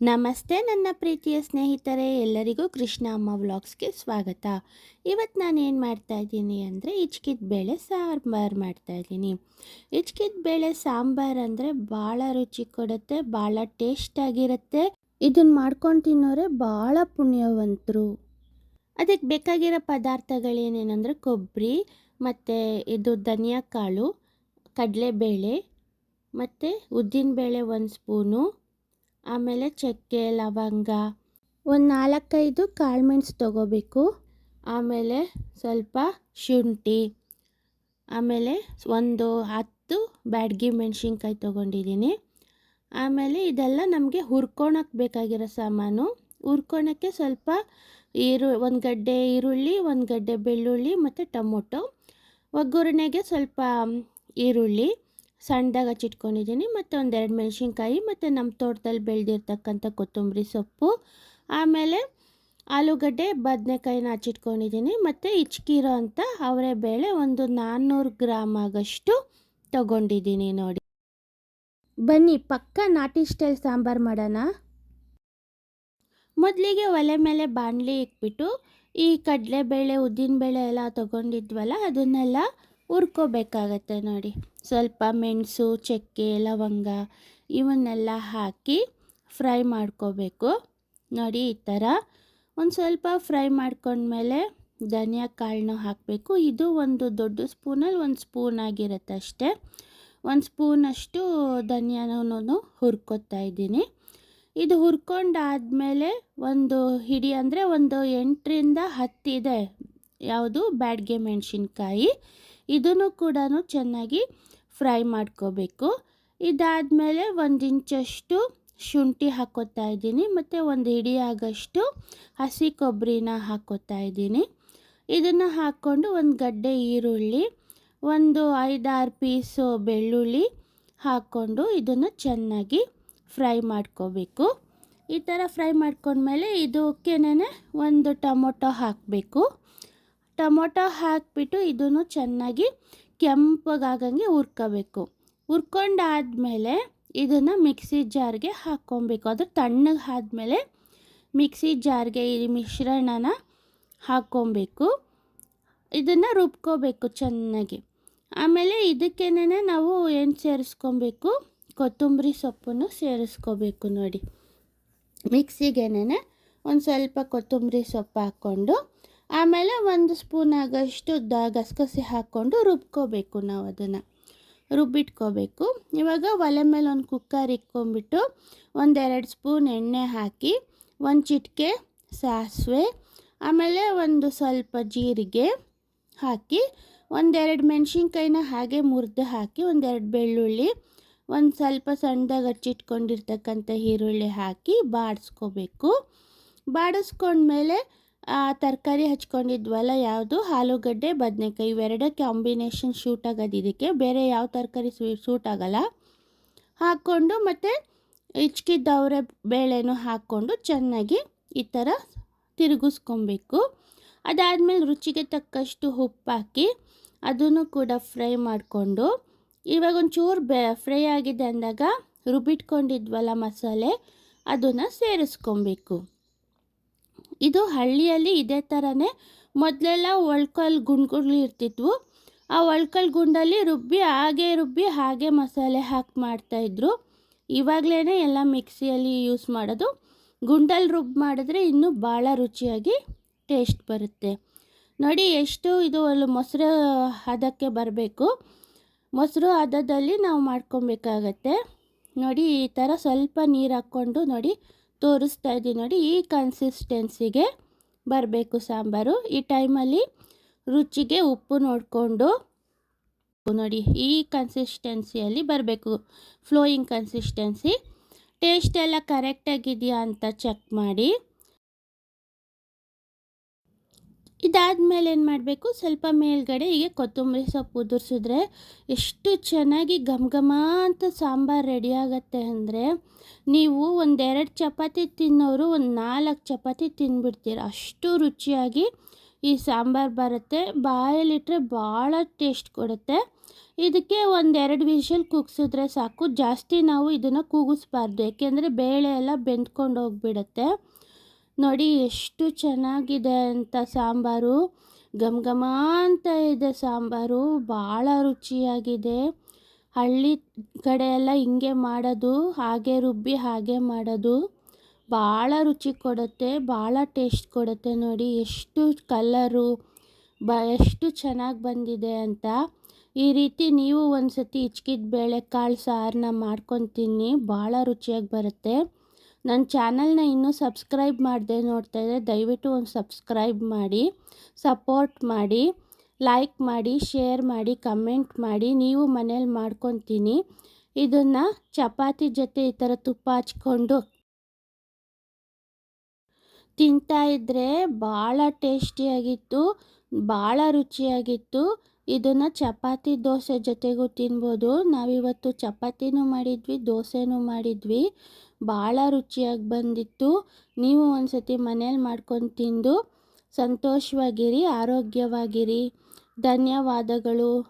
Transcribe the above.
ನಮಸ್ತೆ ನನ್ನ ಪ್ರೀತಿಯ ಸ್ನೇಹಿತರೆ, ಎಲ್ಲರಿಗೂ ಕೃಷ್ಣ ಅಮ್ಮ ವ್ಲಾಗ್ಸ್ಗೆ ಸ್ವಾಗತ. ಇವತ್ತು ನಾನು ಏನು ಮಾಡ್ತಾ ಇದ್ದೀನಿ ಅಂದರೆ ಇಚ್ಕಿದ ಬೇಳೆ ಸಾಂಬಾರು ಮಾಡ್ತಾ ಇದ್ದೀನಿ. ಇಚ್ಕಿದ ಬೇಳೆ ಸಾಂಬಾರು ಅಂದರೆ ಭಾಳ ರುಚಿ ಕೊಡುತ್ತೆ, ಭಾಳ ಟೇಸ್ಟಾಗಿರುತ್ತೆ ಇದನ್ನು ಮಾಡ್ಕೊಂಡು ತಿನ್ನೋರೆ ಭಾಳ ಪುಣ್ಯವಂತರು. ಅದಕ್ಕೆ ಬೇಕಾಗಿರೋ ಪದಾರ್ಥಗಳೇನೇನೆಂದರೆ ಕೊಬ್ಬರಿ ಮತ್ತು ಇದು ಧನಿಯಾ ಕಾಳು ಕಡಲೆಬೇಳೆ, ಮತ್ತು ಉದ್ದಿನಬೇಳೆ ಒಂದು ಸ್ಪೂನು ಆಮೇಲೆ ಚಕ್ಕೆ, ಲವಂಗ, ಒಂದು ನಾಲ್ಕೈದು ಕಾಳುಮೆಣ್ಸು ತೊಗೋಬೇಕು. ಆಮೇಲೆ ಸ್ವಲ್ಪ ಶುಂಠಿ, ಆಮೇಲೆ ಒಂದು ಹತ್ತು ಬ್ಯಾಡಗಿ ಮೆಣಸಿನ್ಕಾಯಿ ತೊಗೊಂಡಿದ್ದೀನಿ. ಆಮೇಲೆ ಇದೆಲ್ಲ ನಮಗೆ ಹುರ್ಕೊಳಕ್ಕೆ ಬೇಕಾಗಿರೋ ಸಾಮಾನು. ಹುರ್ಕೊಳಕ್ಕೆ ಸ್ವಲ್ಪ ಈರು, ಒಂದು ಗಡ್ಡೆ ಈರುಳ್ಳಿ, ಒಂದು ಗಡ್ಡೆ ಬೆಳ್ಳುಳ್ಳಿ ಮತ್ತು ಟೊಮೊಟೊ. ಒಗ್ಗರಣೆಗೆ ಸ್ವಲ್ಪ ಈರುಳ್ಳಿ. ಸಣ್ಣದಾಗಿ ಹಚ್ಚಿಟ್ಕೊಂಡಿದ್ದೀನಿ ಮತ್ತು ಒಂದೆರಡು ಮೆಣಸಿನ್ಕಾಯಿ, ಮತ್ತು ನಮ್ಮ ತೋಟದಲ್ಲಿ ಬೆಳೆದಿರ್ತಕ್ಕಂಥ ಕೊತ್ತಂಬರಿ ಸೊಪ್ಪು, ಆಮೇಲೆ ಆಲೂಗಡ್ಡೆ, ಬದನೆಕಾಯಿನ ಹಚ್ಚಿಟ್ಕೊಂಡಿದ್ದೀನಿ ಮತ್ತು ಇಚ್ಕಿರೋ ಅಂತ ಅವರೆ ಬೇಳೆ ಒಂದು ನಾನ್ನೂರು ಗ್ರಾಮ್ ಆಗಷ್ಟು ತಗೊಂಡಿದ್ದೀನಿ ನೋಡಿ. ಬನ್ನಿ, ಪಕ್ಕ ನಾಟಿ ಸ್ಟೈಲ್ ಸಾಂಬಾರು ಮಾಡೋಣ. ಮೊದಲಿಗೆ ಒಲೆ ಮೇಲೆ ಬಾಣಲಿ ಇಕ್ಬಿಟ್ಟು ಈ ಕಡಲೆಬೇಳೆ, ಉದ್ದಿನಬೇಳೆ ಎಲ್ಲ ತೊಗೊಂಡಿದ್ವಲ್ಲ, ಅದನ್ನೆಲ್ಲ ಹುರ್ಕೋಬೇಕಾಗತ್ತೆ ನೋಡಿ. ಸ್ವಲ್ಪ ಮೆಣಸು, ಚಕ್ಕೆ, ಲವಂಗ ಇವನ್ನೆಲ್ಲ ಹಾಕಿ ಫ್ರೈ ಮಾಡ್ಕೋಬೇಕು. ನೋಡಿ ಈ ಥರ. ಒಂದು ಸ್ವಲ್ಪ ಫ್ರೈ ಮಾಡ್ಕೊಂಡ್ಮೇಲೆ ಧನಿಯಾ ಕಾಳನ್ನು ಹಾಕಬೇಕು. ಇದು ಒಂದು ದೊಡ್ಡ ಸ್ಪೂನಲ್ಲಿ ಒಂದು ಸ್ಪೂನ್ ಆಗಿರುತ್ತೆ ಅಷ್ಟೇ. ಒಂದು ಸ್ಪೂನಷ್ಟು ಧನಿಯಾನೂ ಹುರ್ಕೊತಾ ಇದ್ದೀನಿ. ಇದು ಹುರ್ಕೊಂಡಾದಮೇಲೆ ಒಂದು ಹಿಡಿ ಅಂದರೆ ಒಂದು ಎಂಟರಿಂದ ಹತ್ತಿದೆ ಯಾವುದು? ಬ್ಯಾಡ್ಗೆ ಮೆಣಸಿನ್ಕಾಯಿ. ಇದನ್ನು ಕೂಡ ಚೆನ್ನಾಗಿ ಫ್ರೈ ಮಾಡ್ಕೋಬೇಕು. ಇದಾದಮೇಲೆ ಒಂದು ಇಂಚಷ್ಟು ಶುಂಠಿ ಹಾಕೋತಾ ಇದ್ದೀನಿ, ಮತ್ತು ಒಂದು ಹಿಡಿ ಆಗಷ್ಟು ಹಸಿ ಕೊಬ್ಬರಿನ ಹಾಕೋತಾ ಇದ್ದೀನಿ. ಇದನ್ನು ಹಾಕ್ಕೊಂಡು ಒಂದು ಗಡ್ಡೆ ಈರುಳ್ಳಿ, ಒಂದು ಐದಾರು ಪೀಸು ಬೆಳ್ಳುಳ್ಳಿ ಹಾಕ್ಕೊಂಡು ಇದನ್ನು ಚೆನ್ನಾಗಿ ಫ್ರೈ ಮಾಡ್ಕೋಬೇಕು. ಈ ಥರ ಫ್ರೈ ಮಾಡ್ಕೊಂಡ್ಮೇಲೆ ಇದಕ್ಕೇನೆ ಒಂದು ಟೊಮೊಟೊ ಹಾಕಬೇಕು. ಟೊಮೊಟೊ ಹಾಕಿಬಿಟ್ಟು ಇದನ್ನು ಚೆನ್ನಾಗಿ ಕೆಂಪಗಾಗಂಗೆ ಹುರ್ಕೋಬೇಕು. ಹುರ್ಕೊಂಡಾದ್ಮೇಲೆ ಇದನ್ನು ಮಿಕ್ಸಿ ಜಾರ್ಗೆ ಹಾಕ್ಕೊಬೇಕು. ಅದು ತಣ್ಣಗೆ ಆದಮೇಲೆ ಮಿಕ್ಸಿ ಜಾರ್ಗೆ ಈ ಮಿಶ್ರಣನ ಹಾಕ್ಕೊಬೇಕು. ಇದನ್ನು ರುಬ್ಕೋಬೇಕು ಚೆನ್ನಾಗಿ. ಆಮೇಲೆ ಇದಕ್ಕೇನೆ ನಾವು ಏನು ಸೇರಿಸ್ಕೊಬೇಕು? ಕೊತ್ತಂಬರಿ ಸೊಪ್ಪನ್ನು ಸೇರಿಸ್ಕೋಬೇಕು ನೋಡಿ. ಮಿಕ್ಸಿಗೆನೇ ಒಂದು ಸ್ವಲ್ಪ ಕೊತ್ತಂಬರಿ ಸೊಪ್ಪು ಹಾಕ್ಕೊಂಡು ಆಮೇಲೆ ಒಂದು ಸ್ಪೂನ್ ಆಗಷ್ಟು ದ, ಗಸಗಸೆ ಹಾಕ್ಕೊಂಡು ರುಬ್ಕೋಬೇಕು ನಾವು ಅದನ್ನು. ರುಬ್ಬಿಟ್ಕೋಬೇಕು. ಇವಾಗ ಒಲೆ ಮೇಲೆ ಒಂದು ಕುಕ್ಕರ್ ಇಕ್ಕೊಂಬಿಟ್ಟು ಒಂದೆರಡು ಸ್ಪೂನ್ ಎಣ್ಣೆ ಹಾಕಿ, ಒಂದು ಚಿಟಿಕೆ ಸಾಸಿವೆ, ಆಮೇಲೆ ಒಂದು ಸ್ವಲ್ಪ ಜೀರಿಗೆ ಹಾಕಿ, ಒಂದೆರಡು ಮೆಣಸಿನ್ಕಾಯಿನ ಹಾಗೆ ಮುರಿದು ಹಾಕಿ, ಒಂದೆರಡು ಬೆಳ್ಳುಳ್ಳಿ, ಒಂದು ಸ್ವಲ್ಪ ಸಣ್ಣದಾಗಿ ಹಚ್ಚಿಟ್ಕೊಂಡಿರ್ತಕ್ಕಂಥ ಈರುಳ್ಳಿ ಹಾಕಿ ಬಾಡಿಸ್ಕೋಬೇಕು. ಬಾಡಿಸ್ಕೊಂಡ್ಮೇಲೆ ತರಕಾರಿ ಹಚ್ಕೊಂಡಿದ್ವಲ್ಲ, ಯಾವುದು? ಆಲೂಗಡ್ಡೆ, ಬದನೆಕಾಯಿ, ಇವೆರಡೇ ಕಾಂಬಿನೇಷನ್ ಶೂಟ್ ಆಗೋದು ಇದಕ್ಕೆ. ಬೇರೆ ಯಾವ ತರಕಾರಿ ಸೂಟ್ ಆಗೋಲ್ಲ. ಹಾಕ್ಕೊಂಡು ಮತ್ತು ಹಿಚ್ಕಿದ್ದವರೆ ಬೇಳೆನೂ ಹಾಕ್ಕೊಂಡು ಚೆನ್ನಾಗಿ ಈ ಥರ ತಿರುಗಿಸ್ಕೊಬೇಕು. ಅದಾದಮೇಲೆ ರುಚಿಗೆ ತಕ್ಕಷ್ಟು ಉಪ್ಪು ಹಾಕಿ ಅದನ್ನು ಕೂಡ ಫ್ರೈ ಮಾಡಿಕೊಂಡು, ಇವಾಗ ಒಂಚೂರು ಬೆ, ಫ್ರೈ ಆಗಿದೆ ಅಂದಾಗ ರುಬ್ಬಿಟ್ಕೊಂಡಿದ್ವಲ್ಲ ಮಸಾಲೆ, ಅದನ್ನು ಸೇರಿಸ್ಕೊಬೇಕು. ಇದು ಹಳ್ಳಿಯಲ್ಲಿ ಇದೇ ಥರನೇ ಮೊದಲೆಲ್ಲ ಒಳ್ಕಲ್ ಗುಂಡ್ಗಳು ಇರ್ತಿದ್ವು. ಆ ಒಳ್ಕಲ್ ಗುಂಡಲ್ಲಿ ರುಬ್ಬಿ, ಹಾಗೆ ರುಬ್ಬಿ, ಹಾಗೆ ಮಸಾಲೆ ಹಾಕಿ ಮಾಡ್ತಾಯಿದ್ರು ಇವಾಗಲೇ ಎಲ್ಲ ಮಿಕ್ಸಿಯಲ್ಲಿ ಯೂಸ್ ಮಾಡೋದು. ಗುಂಡಲ್ಲಿ ರುಬ್ಬಿ ಮಾಡಿದ್ರೆ ಇನ್ನೂ ಭಾಳ ರುಚಿಯಾಗಿ ಟೇಸ್ಟ್ ಬರುತ್ತೆ. ನೋಡಿ ಎಷ್ಟು ಇದು ಅಲ್ಲಿ ಮೊಸರು ಹದಕ್ಕೆ ಬರಬೇಕು. ಮೊಸರು ಹದದಲ್ಲಿ ನಾವು ಮಾಡ್ಕೊಬೇಕಾಗತ್ತೆ. ನೋಡಿ ಈ ಥರ ಸ್ವಲ್ಪ ನೀರು ಹಾಕ್ಕೊಂಡು ನೋಡಿ ತೋರಿಸ್ತಾ ಇದ್ದೀನಿ ನೋಡಿ ಈ ಕನ್ಸಿಸ್ಟೆನ್ಸಿಗೆ ಬರಬೇಕು ಸಾಂಬಾರು. ಈ ಟೈಮಲ್ಲಿ ರುಚಿಗೆ ಉಪ್ಪು ನೋಡಿಕೊಂಡು ನೋಡಿ ಈ ಕನ್ಸಿಸ್ಟೆನ್ಸಿಯಲ್ಲಿ ಬರಬೇಕು. ಫ್ಲೋಯಿಂಗ್ ಕನ್ಸಿಸ್ಟೆನ್ಸಿ ಟೇಸ್ಟ್ ಎಲ್ಲ ಕರೆಕ್ಟಾಗಿದೆಯಾ ಅಂತ ಚೆಕ್ ಮಾಡಿ. ಇದಾದಮೇಲೆ ಏನು ಮಾಡಬೇಕು? ಸ್ವಲ್ಪ ಮೇಲ್ಗಡೆ ಹೀಗೆ ಕೊತ್ತಂಬರಿ ಸೊಪ್ಪು ಉದುರಿಸಿದ್ರೆ ಎಷ್ಟು ಚೆನ್ನಾಗಿ ಘಮ ಅಂತ ಸಾಂಬಾರು ರೆಡಿ ಅಂದರೆ ನೀವು ಒಂದೆರಡು ಚಪಾತಿ ತಿನ್ನೋರು ಒಂದು ನಾಲ್ಕು ಚಪಾತಿ ತಿಂದ್ಬಿಡ್ತೀರ ಅಷ್ಟು ರುಚಿಯಾಗಿ ಈ ಸಾಂಬಾರು ಬರುತ್ತೆ. ಬಾಯಲ್ಲಿಟ್ಟರೆ ಭಾಳ ಟೇಸ್ಟ್ ಕೊಡುತ್ತೆ. ಇದಕ್ಕೆ ಒಂದೆರಡು ವಿಷಲ್ ಕೂಗಿಸಿದ್ರೆ ಸಾಕು. ಜಾಸ್ತಿ ನಾವು ಇದನ್ನು ಕೂಗಿಸ್ಬಾರ್ದು. ಯಾಕೆಂದರೆ ಬೇಳೆ ಎಲ್ಲ ಬೆಂದ್ಕೊಂಡು ಹೋಗ್ಬಿಡುತ್ತೆ. ನೋಡಿ ಎಷ್ಟು ಚೆನ್ನಾಗಿದೆ ಅಂತ ಸಾಂಬಾರು. ಘಮ ಘಮ ಅಂತ ಇದೆ ಸಾಂಬಾರು. ಭಾಳ ರುಚಿಯಾಗಿದೆ. ಹಳ್ಳಿ ಕಡೆ ಎಲ್ಲ ಹಿಂಗೆ ಮಾಡೋದು, ಹಾಗೆ ರುಬ್ಬಿ ಹಾಗೆ ಮಾಡೋದು. ಭಾಳ ರುಚಿ ಕೊಡುತ್ತೆ, ಭಾಳ ಟೇಸ್ಟ್ ಕೊಡುತ್ತೆ ನೋಡಿ ಎಷ್ಟು ಕಲರು, ಬ ಎಷ್ಟು ಚೆನ್ನಾಗಿ ಬಂದಿದೆ ಅಂತ. ಈ ರೀತಿ ನೀವು ಒಂದು ಸತಿ ಹಿಚ್ಕಿದ ಬೇಳೆ ಕಾಳು ಸಾರನ್ನ ಮಾಡ್ಕೊಂಡು ತಿನ್ನಿ, ಭಾಳ ರುಚಿಯಾಗಿ ಬರುತ್ತೆ. ನನ್ನ ಚಾನಲ್ನ ಇನ್ನೂ ಸಬ್ಸ್ಕ್ರೈಬ್ ಮಾಡದೆ ನೋಡ್ತಾ ಇದ್ದರೆ ದಯವಿಟ್ಟು ಒಂದು ಸಬ್ಸ್ಕ್ರೈಬ್ ಮಾಡಿ, ಸಪೋರ್ಟ್ ಮಾಡಿ, ಲೈಕ್ ಮಾಡಿ, ಶೇರ್ ಮಾಡಿ, ಕಮೆಂಟ್ ಮಾಡಿ, ನೀವು ಮನೇಲಿ ಮಾಡ್ಕೊತೀನಿ. ಇದನ್ನು ಚಪಾತಿ ಜೊತೆ ಈ ಥರ ತುಪ್ಪ ಹಚ್ಕೊಂಡು ತಿಂತಾ ಇದ್ದರೆ ಭಾಳ ಟೇಸ್ಟಿಯಾಗಿತ್ತು, ಭಾಳ ರುಚಿಯಾಗಿತ್ತು. ಇದನ್ನು ಚಪಾತಿ ದೋಸೆ ಜೊತೆಗೂ ತಿನ್ಬೋದು. ನಾವಿವತ್ತು ಚಪಾತಿನೂ ಮಾಡಿದ್ವಿ, ದೋಸೆನೂ ಮಾಡಿದ್ವಿ. ಭಾಳ ರುಚಿಯಾಗಿ ಬಂದಿತ್ತು. ನೀವು ಒಂದು ಸತಿ ಮನೇಲಿ ಮಾಡ್ಕೊಂಡು ತಿಂದು ಸಂತೋಷವಾಗಿರಿ, ಆರೋಗ್ಯವಾಗಿರಿ. ಧನ್ಯವಾದಗಳು.